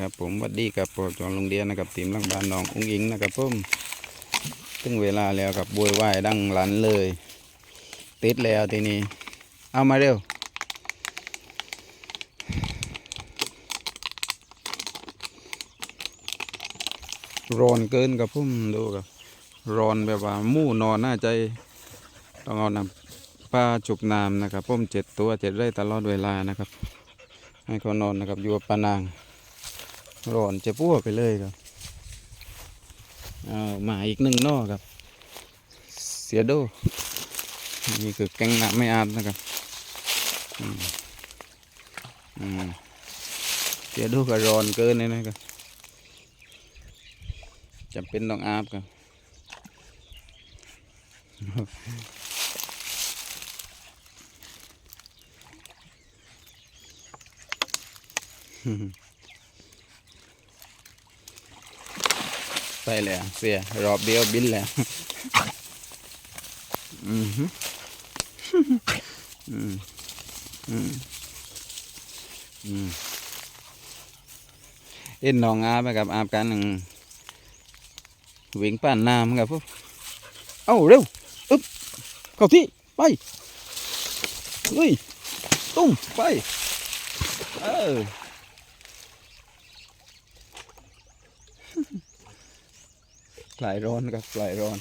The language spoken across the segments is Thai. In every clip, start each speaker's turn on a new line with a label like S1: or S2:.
S1: ครับผมวัดดีครับปอจอนโรงเรียนนะครับทีมลังบ้านน้องอุ้งอิงนะครับผมถึงเวลาแล้วครับบวยวายดังหลันเลย ติดแล้วทีนี้ เอามาเร็วร้อนเกินกับพุ่มดูครับร้อนแบบว่ามู่นอนน่าใจต้องเอาน้ำปลาจุบน้ำนะครับพุ่มเจ็ดตัวเจ็ดไร่ตลอดเวลานะครับ ให้เขานอนนะครับอยู่ปานาง ร้อนจะปั้วไปเลยครับเอามาอีกหนึ่งนอครับ เสียโด นี่คือแกงหน้ำไม่อาบนะครับเสียโดก็ร้อนเกินเลยนะครับจำเป็นต้องอาบครับ ไปแล้วเสียรอบเดียวบินแล้วอืมฮึอืมอืมอืมเอ็นน้องอาบไหมครับอาบกันหนึ่งวิ่งป่านน้ำครับพวกเอ้าเร็วอึ๊บเข้าที่ไปเฮ้ยตุ้มไปเออ ปลายร้อนครับปลายร้อน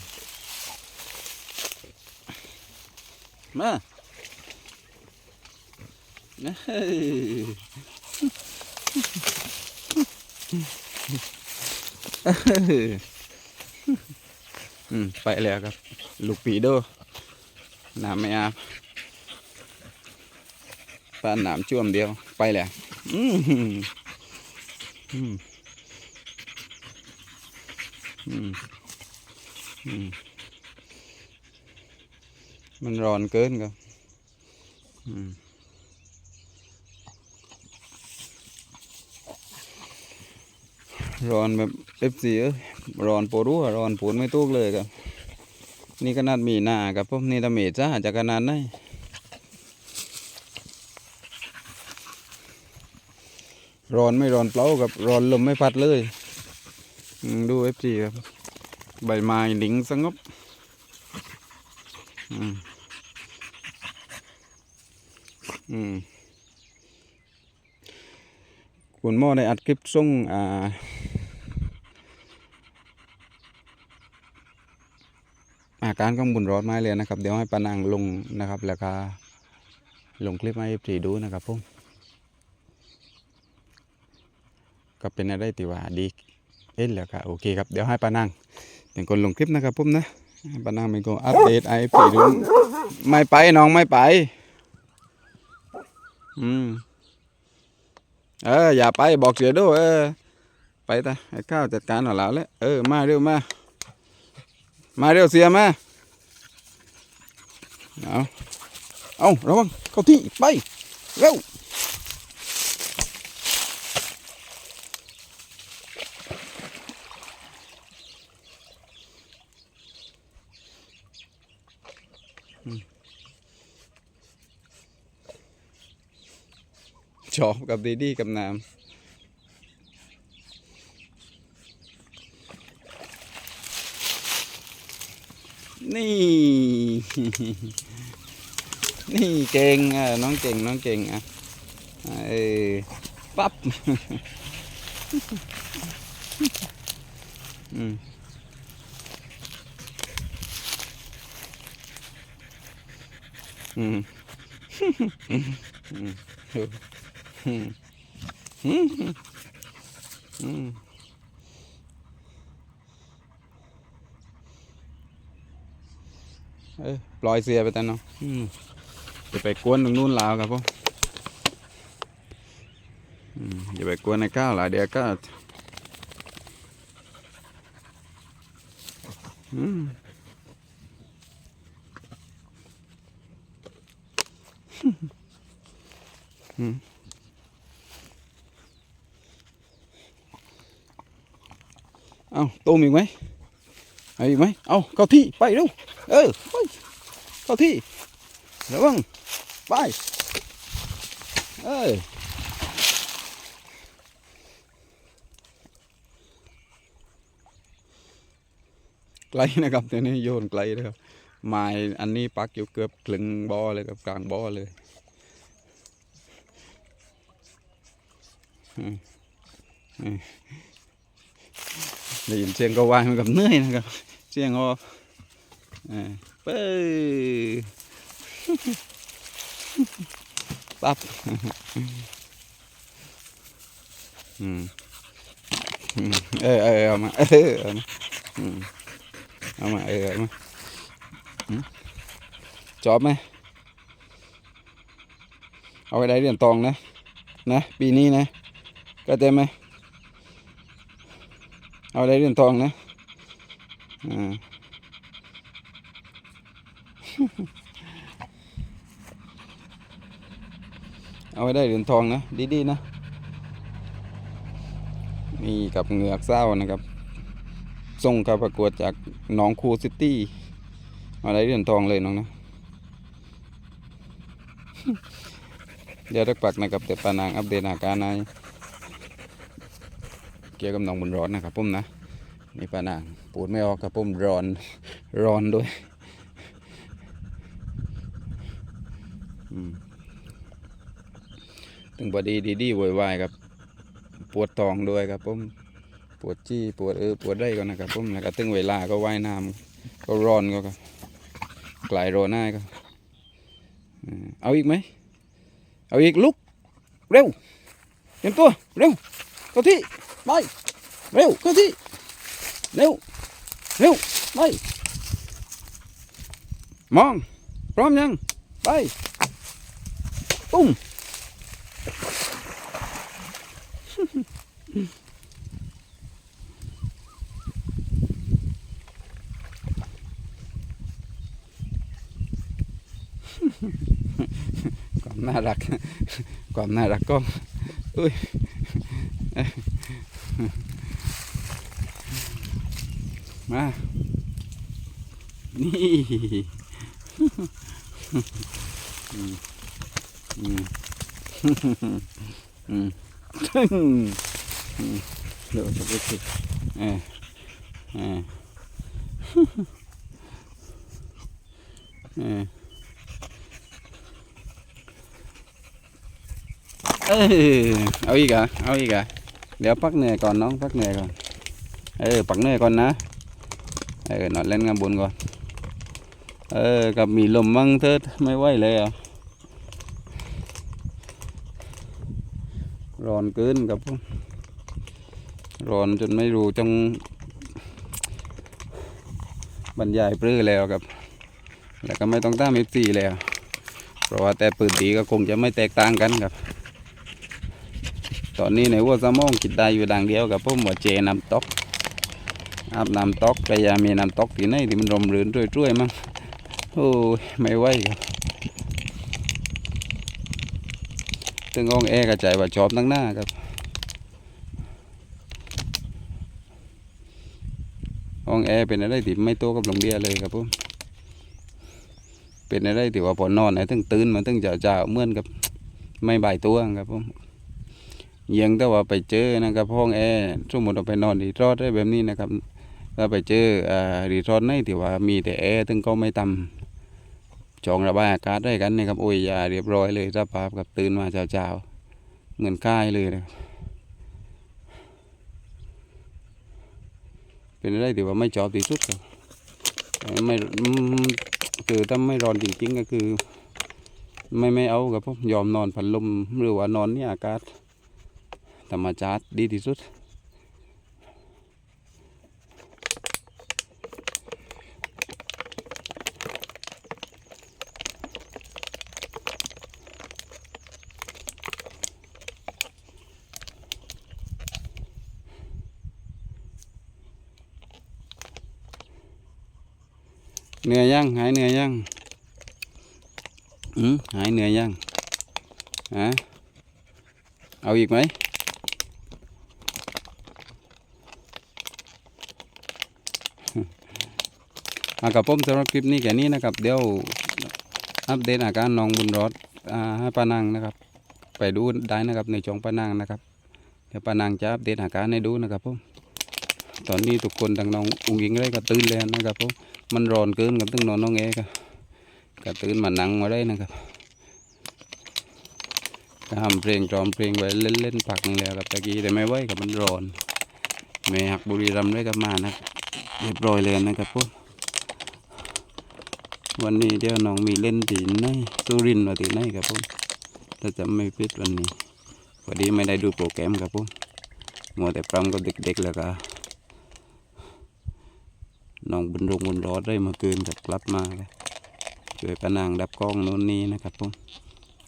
S1: มาเฮ้ยอืมไปแล้วครับ ลูกปีโดน้ำไม่อาบปานน้ำช่วมเดียว ไปแล้วอืมอืม มันร้อนเกินครับร้อนแบบเอฟซีเอ้ยร้อนปวดรัวร้อนปวดไม่ตุกเลยครับ นี่ขนาดมีหน้ากับผมนี่ถ้าเมจ้าจะขนาดไหนร้อนไม่ร้อนเปล่ากับร้อนลมไม่พัดเลย ดูเอฟซีครับ ใบไม้หลิงสงบอืมอืมคุณหมอได้อัดคลิปส่งอ่าอาการของบุญรอดไม้เลยนะครับ เดี๋ยวให้ปานางลงนะครับ แล้วก็ลงคลิปให้ผีดูนะครับผมก็เป็นอะไรที่ว่าดีเอ็นแล้วก็โอเคครับ เดี๋ยวให้ปานาง เป็นคนลงคลิปนะครับผมนะให้ปานางเป็นคนอัปเดตไอ้ผีดูไม่ไปน้องไม่ไป อืม เออ อย่าไปบอกเสียด้วยเออ ไปตาไอ้ข้าวจัดการเอาแล้วแหละเออ มาเร็วมา มาเร็วเสียมา เอาเอาระวังเข้าที่ไป เร็ว ชอบกับดีดีกับน้ำนี่ นี่เก่งอะน้องเก่งน้องเก่งอะเออปั๊บอืมอืมอืม เออปล่อยเสียไปแต่เนาะอืมอย่าไปกวนตรงนู้นลาวครับผมอืมอย่าไปกวนในก้าวหลายเดี๋ยวก็อืมอืม เอาตมอีกไหมไอาอีกไหมเอาเข้าที่ไปดูเออเข้าที่ระวังไปเออไกลนะครับตัวนี้โยนไกลนะครับไม้อันนี้ปักอยู่เกือบกลึงบ่อเลยกับกลางบ่อเลยอืมอืม ได้ยินเสียงก็วายมันกับเหนื่อยนะครับ เสียงอออ่าเป้ปั๊บอืมเออเออเอามาเออเอามาเอามาเออเอามาจอบไหมเอาไปได้เรียญทองนะ นะ ปีนี้นะก็เต็มไหม เอาได้เหรียญทองนะอ่าเอาไว้ได้เหรียญทองนะ ดีๆนะ นี่กับเหงือกเศร้านะครับส่งเข้าประกวดจากหนองคูซิตี้เอาได้เหรียญทองเลยน้องนะ เดี๋ยวรักปักนะครับเดี๋ยวปานางอัปเดตอาการนาย กี่ยวกับหนองบุญร้อนนะครับผมนะนี่ปานางปูดไม่ออกกับผมร้อนร้อนด้วยถึงบอดีดีดีๆโวยวายครับ ปวดท้องด้วยครับผมปวดจี้ปวดเออปวดได้ก็นะครับผมแล้วก็ตึงเวลาก็ว่ายน้ำก็ร้อนก็ครับกลายร้อนหน้าก็เอาอีกไหมเอาอีกลุกเร็วเตรียมตัวเร็วเข้าที่ ไปเร็วเข้าที่เร็วเร็วไปมองพร้อมยังไปปุ้งความน่ารักความน่ารักก็อุ้ย มา นี่อืมอืมอืมอืมเดี๋ยวจะไปสิเออเออเออเออเอาอีกเหรอะเอาอีกเหรอะเดี๋ยวพักเหนื่อยก่อนน้องพักเหนื่อยก่อน เออพักเหนื่อยก่อนนะ เออนอนเล่นงานบนก่อน เออ กับมีลมมั่งเถิดไม่ไหวเลยอะร้อนเกินกับผมร้อนจนไม่รู้จงบรรยายปลื้อแล้วครับ แล้วก็ไม่ต้องตามเอฟซีแล้ว เพราะว่าแต่ปืนตีก็คงจะไม่แตกต่างกันครับ ตอนนี้ในหัวสมองคิดได้อยู่ดังเดียวกับผมว่าเจน้ำตก อาบน้ำตอกพยายามีน้ำตอกที่ไหนที่มันรมรื่นช่วยๆมั้งโอ้ยไม่ไหวครับถึงองแอร์กระจายว่าชอบตั้งหน้าครับองแอร์เป็นอะไรที่ไม่โตกับหลงเดียเลยครับผมเป็นอะไรที่ว่าพอนอนไหนถึงตื่นมาถึงเจ้าๆเมื่อนกับไม่บ่ายตัวครับผมยังแต่ว่าไปเจอนะครับห้องแอร์สมมติเราไปนอนรีสอร์ทได้แบบนี้นะครับ แล้วไปเจออ่ารีสอร์ทไหนที่ว่ามีแต่แอร์ถึงก็ไม่ต่ำจองระบายอากาศได้กันนะครับโอ้ยยาเรียบร้อยเลยสภาพกับตื่นมาเช้าๆเหมือนค่ายเลยนะครับเป็นอะไรที่ว่าไม่ชอบที่สุดครับไม่คือถ้าไม่ร้อนจริงๆก็คือ ไม่ไม่เอาครับผมยอมนอนพัดลมหรือว่านอนนี่อากาศธรรมชาติดีที่สุด เหนื่อยยังหายเหนื่อยยังอืมหายเหนื่อยยังฮะเอาอีกไหมอากับผมสำหรับคลิปนี้แค่นี้นะครับ เดี๋ยวอัปเดตอาการน้องบุญรอดอ่าให้ป้านังนะครับ ไปดูได้นะครับในช่องป้านังนะครับ เดี๋ยวป้านังจะอัปเดตอาการให้ดูนะครับผมตอนนี้ทุกคนทางน้องอุ้งยิงได้ก็ตื่นแล้วนะครับผม มันร้อนเกินกับตึงนอนน้องเอก็ก็ตื่นมานั่งมาได้นะครับก็ทำเพลงจอมเพลงไว้เล่นๆปักนึงแล้วครับตะกี้แต่ไม่ไหวกับมันร้อนแม่หักบุรีรัมย์ได้กับมานะครับเรียบร้อยเลยนะครับผมวันนี้เดี๋ยวน้องมีเล่นตีไหนสุรินทร์ว่าตีไหนครับผมถ้าจะไม่ผิดวันนี้พอดีไม่ได้ดูโปรแกรมครับผมมัวแต่ปรำกับเด็กๆแล้วก็ น้องบุญรงบุญรอดได้มื่อคืนกับกลับมาเลยช่วยปะนางดับกล้องโน่นนี้นะครับผม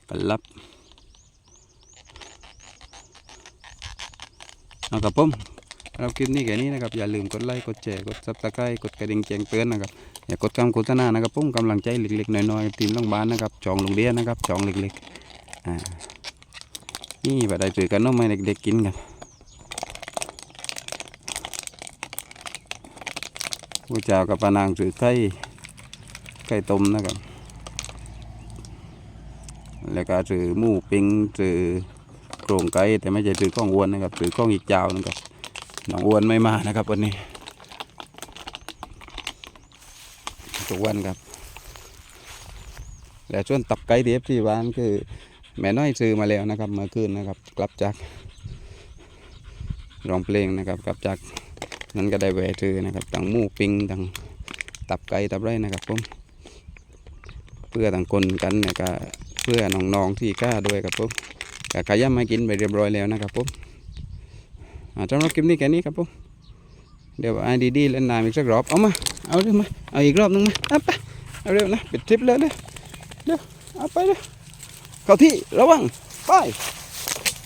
S1: กันรับเอาครับผมเราคลิปนี้แค่นี้นะครับอย่าลืมกดไลค์กดแชร์กดซับสไครต์กดกระดิ่งแจ้งเตือนนะครับอย่ากดคำโฆษณานะครับผมกำลังใจเล็กๆน้อยๆทีมโรงพยาบาลนะครับจองโรงเรียนนะครับจองเล็กๆอ่านี่บัดได้เจอกันน้องไม่เด็กๆกินกัน ผู้เจ้ากับปานางถือไก่ไก่ต้มนะครับ แล้วก็ถือหมูปิ้งถือโครงไก่แต่ไม่ใช่ถือข้องอ้วนนะครับถือข้องอีกเจ้านะครับน้องอ้วนไม่มานะครับวันนี้ทุกวันครับ และช่วงตับไก่เดียบที่บ้านคือ แม่น้อยซื้อมาแล้วนะครับเมื่อคืนนะครับ กลับจากร้องเพลงนะครับกลับจาก นั้นก็ได้แหวะซื้อนะครับต่างหมูปิงต่างตับไก่ตับไรนะครับผมเพื่อต่างคนกันเนี่ยก็เพื่อน้องๆที่กล้าด้วยครับผมก็ขย้ำมากินไปเรียบร้อยแล้วนะครับผมอาสำหรับคลิปนี้แค่นี้ครับผมเดี๋ยวไอ้ดีๆเล่นน้ำอีกสักรอบเอามาเอาเร็วมาเอาอีกรอบนึงมาเอาไปเอาเร็วนะปิดทริปเลยเร็วเร็วเอาไปเร็วเข้าที่ระวังไป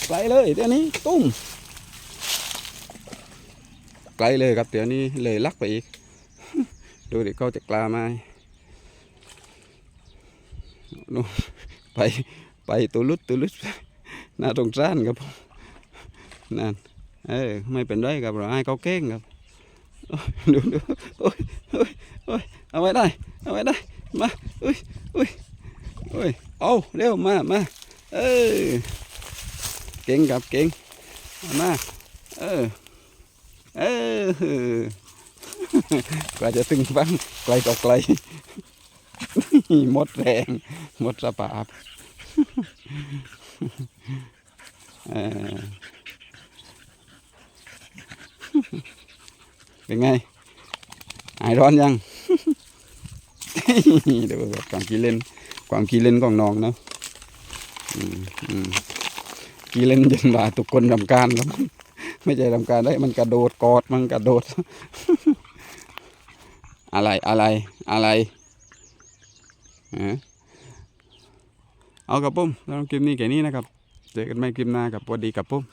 S1: ไปเลยเดี๋ยวนี้ตุ้ม ไกลเลยครับเดี๋ยวนี้เลยลักไปอีก ดูดิเขาจะกลามนู่นไปไปตัวลุดตัวลุดน่าสงสารครับนั่นเออไม่เป็นไรครับเราให้เขาเก่งครับโอ้ยดูดูโอ้ยโอ้ยโอ้ยเอาไว้ได้เอาไว้ได้มาอุ้ยอุ้ยอุ้ยเอาเร็วมามาเออเก่งครับเก่งมาเออ เออกว่าจะถึงฟังไกลต่อไกลหมดแรงหมดสภาพเออเป็นไงหายร้อนยังเดูแบบความขี้เล่น ความขี้เล่นของน้องเนาะขี้เล่นจนว่าทุกคนรำคาญแล้ว ไม่ใช่รำการได้มันกระโดดกอดมันกระโดด อะไรอะไรอะไรเอากับปุ้มแล้วคลิปนี้แค่นี้นะครับ เจอกันใหม่คลิปหน้ากับสวัสดีกับปุ้ม